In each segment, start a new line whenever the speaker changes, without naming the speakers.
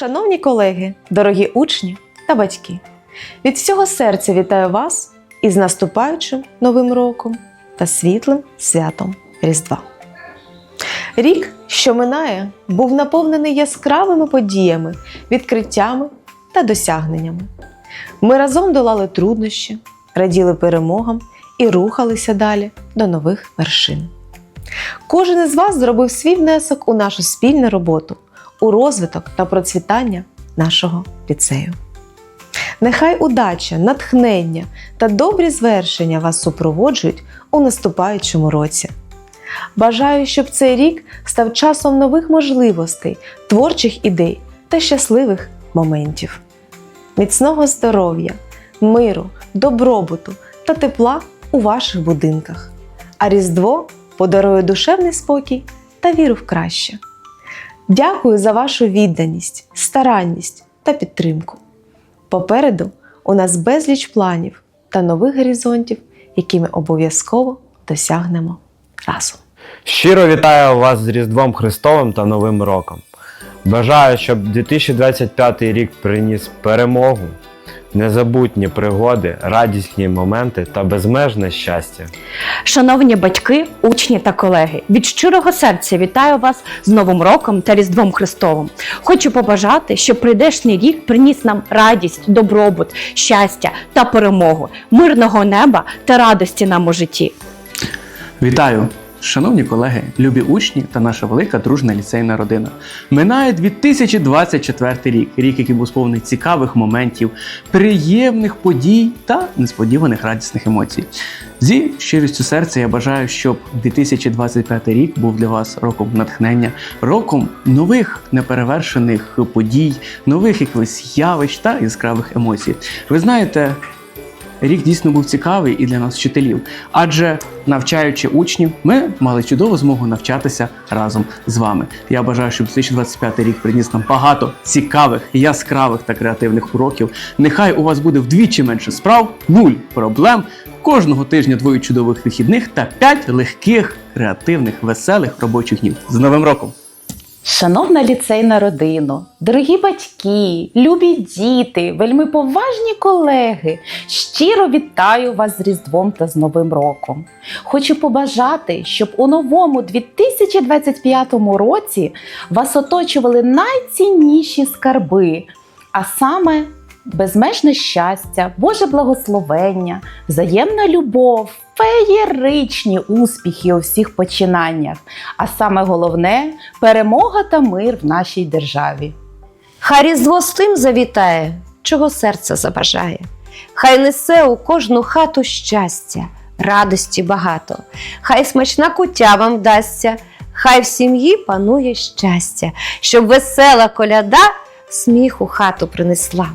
Шановні колеги, дорогі учні та батьки, від всього серця вітаю вас із наступаючим новим роком та світлим святом Різдва. Рік, що минає, був наповнений яскравими подіями, відкриттями та досягненнями. Ми разом долали труднощі, раділи перемогам і рухалися далі до нових вершин. Кожен із вас зробив свій внесок у нашу спільну роботу, у розвиток та процвітання нашого ліцею. Нехай удача, натхнення та добрі звершення вас супроводжують у наступаючому році. Бажаю, щоб цей рік став часом нових можливостей, творчих ідей та щасливих моментів. Міцного здоров'я, миру, добробуту та тепла у ваших будинках. А Різдво подарує душевний спокій та віру в краще. Дякую за вашу відданість, старанність та підтримку. Попереду у нас безліч планів та нових горизонтів, які ми обов'язково досягнемо разом.
Щиро вітаю вас з Різдвом Христовим та Новим роком. Бажаю, щоб 2025 рік приніс перемогу, незабутні пригоди, радісні моменти та безмежне щастя.
Шановні батьки, учні та колеги, від щирого серця вітаю вас з Новим роком та Різдвом Христовим. Хочу побажати, щоб прийдешній рік приніс нам радість, добробут, щастя та перемогу, мирного неба та радості нам у житті.
Вітаю! Шановні колеги, любі учні та наша велика дружна ліцейна родина. Минає 2024 рік, рік, який був сповнений цікавих моментів, приємних подій та несподіваних радісних емоцій. Зі щирістю серця я бажаю, щоб 2025 рік був для вас роком натхнення, роком нових неперевершених подій, нових якихось явищ та яскравих емоцій. Ви знаєте, Рік дійсно був цікавий і для нас, вчителів, адже навчаючи учнів, ми мали чудову змогу навчатися разом з вами. Я бажаю, щоб 2025 рік приніс нам багато цікавих, яскравих та креативних уроків. Нехай у вас буде вдвічі менше справ, нуль проблем. Кожного тижня двоє чудових вихідних та п'ять легких, креативних, веселих робочих днів. З Новим роком!
Шановна ліцейна родино, дорогі батьки, любі діти, вельми поважні колеги, щиро вітаю вас з Різдвом та з Новим роком. Хочу побажати, щоб у новому 2025 році вас оточували найцінніші скарби, а саме безмежне щастя, Боже благословення, взаємна любов, феєричні успіхи у всіх починаннях, а саме головне перемога та мир в нашій державі.
Хай різдво з тим завітає, чого серце забажає. Хай несе у кожну хату щастя, радості багато, хай смачна куття вам вдасться, хай в сім'ї панує щастя, щоб весела коляда сміх у хату принесла.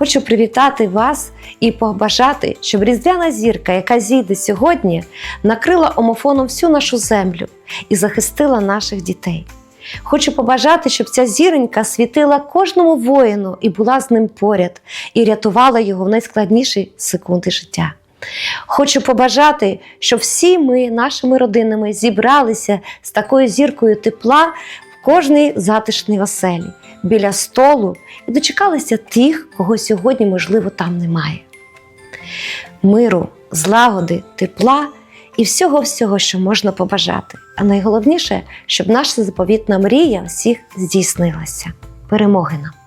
Хочу привітати вас і побажати, щоб різдвяна зірка, яка зійде сьогодні, накрила омофоном всю нашу землю і захистила наших дітей. Хочу побажати, щоб ця зіронька світила кожному воїну і була з ним поряд, і рятувала його в найскладніші секунди життя. Хочу побажати, щоб всі ми нашими родинами зібралися з такою зіркою тепла в кожній затишній оселі, біля столу і дочекалися тих, кого сьогодні, можливо, там немає. Миру, злагоди, тепла і всього-всього, що можна побажати. А найголовніше, щоб наша заповітна мрія всіх здійснилася. Перемоги нам!